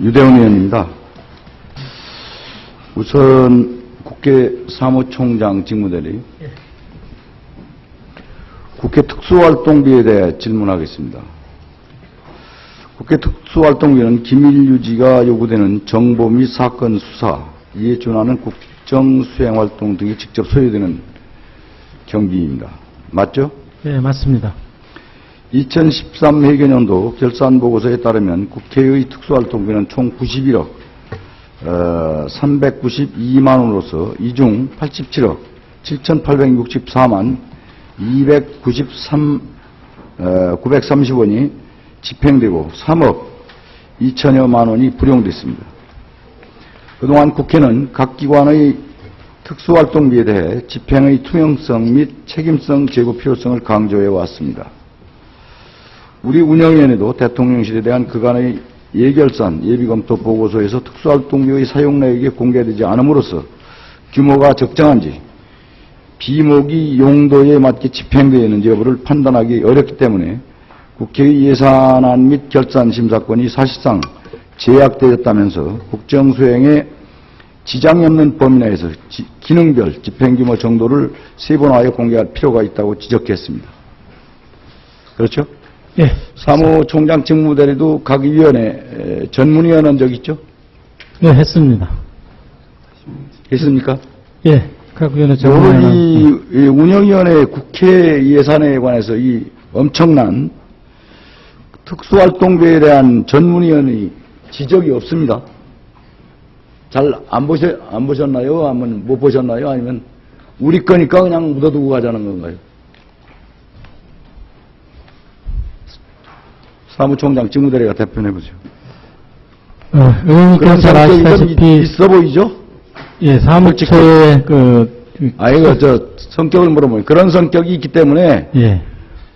유대원 의원입니다. 우선 국회 사무총장 직무대리 국회 특수활동비에 대해 질문하겠습니다. 국회 특수활동비는 기밀유지가 요구되는 정보 및 사건 수사, 이에 준하는 국정수행활동 등이 직접 소요되는 경비입니다. 맞죠? 네, 맞습니다. 2013 회계년도 결산보고서에 따르면 국회의 특수활동비는 총 91억 어, 392만 원으로서 이 중 87억 7,864만 293 어, 930원이 집행되고 3억 2천여만 원이 불용됐습니다. 그동안 국회는 각 기관의 특수활동비에 대해 집행의 투명성 및 책임성 제고 필요성을 강조해 왔습니다. 우리 운영위원회도 대통령실에 대한 그간의 예결산 예비검토 보고서에서 특수활동비의 사용 내역이 공개되지 않음으로써 규모가 적정한지 비모기 용도에 맞게 집행되어 있는지 여부를 판단하기 어렵기 때문에 국회의 예산안 및 결산 심사권이 사실상 제약되었다면서 국정 수행에 지장이 없는 범위 내에서 지- 기능별 집행규모 정도를 세분화하여 공개할 필요가 있다고 지적했습니다. 그렇죠? 예, 사무총장 직무대리도 각 위원회 에, 전문위원 한 적 있죠? 네, 했습니다. 있습니까? 예, 각 위원회 정리하는 이, 이 운영위원회 국회 예산에 관해서 이 엄청난 특수활동비에 대한 전문위원의 지적이 없습니다. 잘 안 보셨, 안 보셨나요? 아니면 못 보셨나요? 아니면 우리 거니까 그냥 묻어두고 가자는 건가요? 사무총장 직무대리가 대표해보죠. 어, 의원님께서 잘 아시다시피 있어 보이죠? 예, 사무처의 그 아이고, 저, 성격을 물어보면 그런 성격이 있기 때문에 예,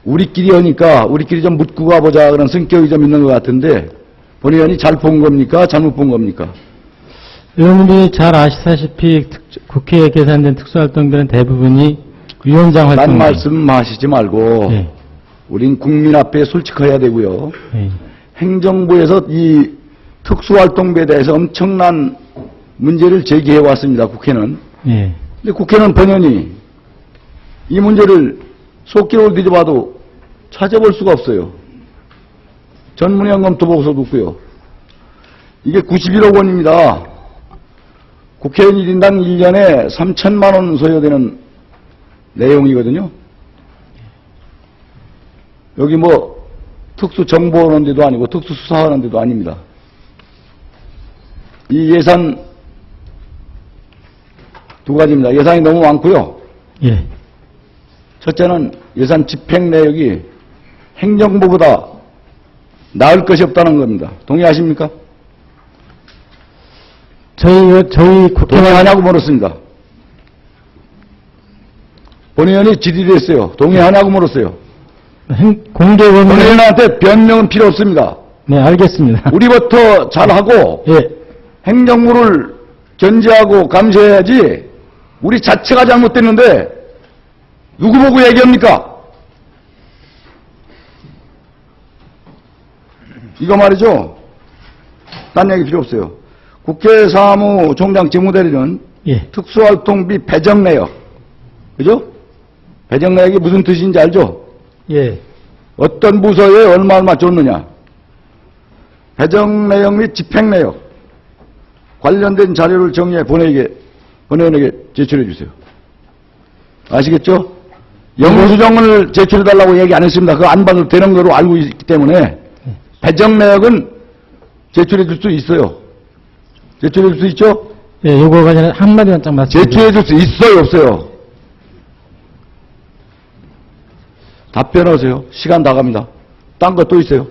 우리끼리 하니까 우리끼리 좀 묻고 가보자 그런 성격이 좀 있는 것 같은데 본 의원이 잘 본 겁니까? 잘못 본 겁니까? 의원님이 잘 아시다시피 특- 국회에 계산된 특수활동비는 대부분이 위원장 딴 활동 말씀하시지 말고 예, 우린 국민 앞에 솔직해야 되고요. 예, 행정부에서 이 특수활동비에 대해서 엄청난 문제를 제기해 왔습니다. 국회는. 예, 근데 국회는 번연히 이 문제를 속기록을 뒤져봐도 찾아볼 수가 없어요. 전문위원 검토 보고서도 없고요. 이게 91억 원입니다. 국회의원 1인당 1년에 3천만 원 소요되는 내용이거든요. 여기 뭐 특수정보하는 데도 아니고 특수수사하는 데도 아닙니다. 이 예산 두 가지입니다. 예산이 너무 많고요. 예, 첫째는 예산 집행 내역이 행정부보다 나을 것이 없다는 겁니다. 동의하십니까? 저희 저희 국회의원 동의하냐고 물었습니다. 본의원이 질의를 했어요. 동의하냐고 물었어요. 행- 공개 범위 본의원한테 변명은 필요 없습니다. 네, 알겠습니다. 우리부터 잘하고 예, 행정부를 견제하고 감시해야지 우리 자체가 잘못됐는데 누구 보고 얘기합니까? 이거 말이죠. 딴 얘기 필요 없어요. 국회 사무총장 직무대리는 예, 특수활동비 배정 내역. 그죠? 배정 내역이 무슨 뜻인지 알죠? 예, 어떤 부서에 얼마 얼마 줬느냐. 배정 내역 및 집행 내역. 관련된 자료를 정리해 본회의에, 본회의원에게 제출해 주세요. 아시겠죠? 영수증을 제출해 달라고 얘기 안 했습니다. 그거 안 받아도 되는 거로 알고 있기 때문에 배정 내역은 제출해 줄 수 있어요. 제출해 줄 수 있죠? 예, 요거 가지고 한마디만 딱 말씀드릴게요. 제출해 줄 수 있어요, 없어요? 답변하세요. 시간 다 갑니다. 딴 거 또 있어요.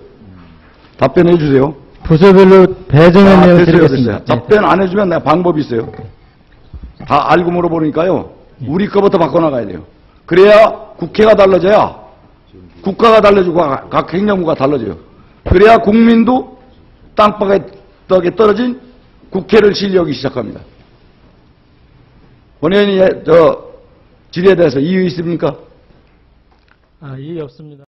답변해 주세요. 부서별로 배정의 아, 내용 됐어요, 드리겠습니다. 됐어요. 답변 안 해주면 내가 방법이 있어요. 다 알고 물어보니까요. 우리 거부터 바꿔나가야 돼요. 그래야 국회가 달라져야 국가가 달라지고 각- 각 행정부가 달라져요. 그래야 국민도 땅바닥에 떨어진 국회를 신뢰하기 시작합니다. 본회의원이 저 질의에 대해서 이유 있습니까? 아, 이의 없습니다.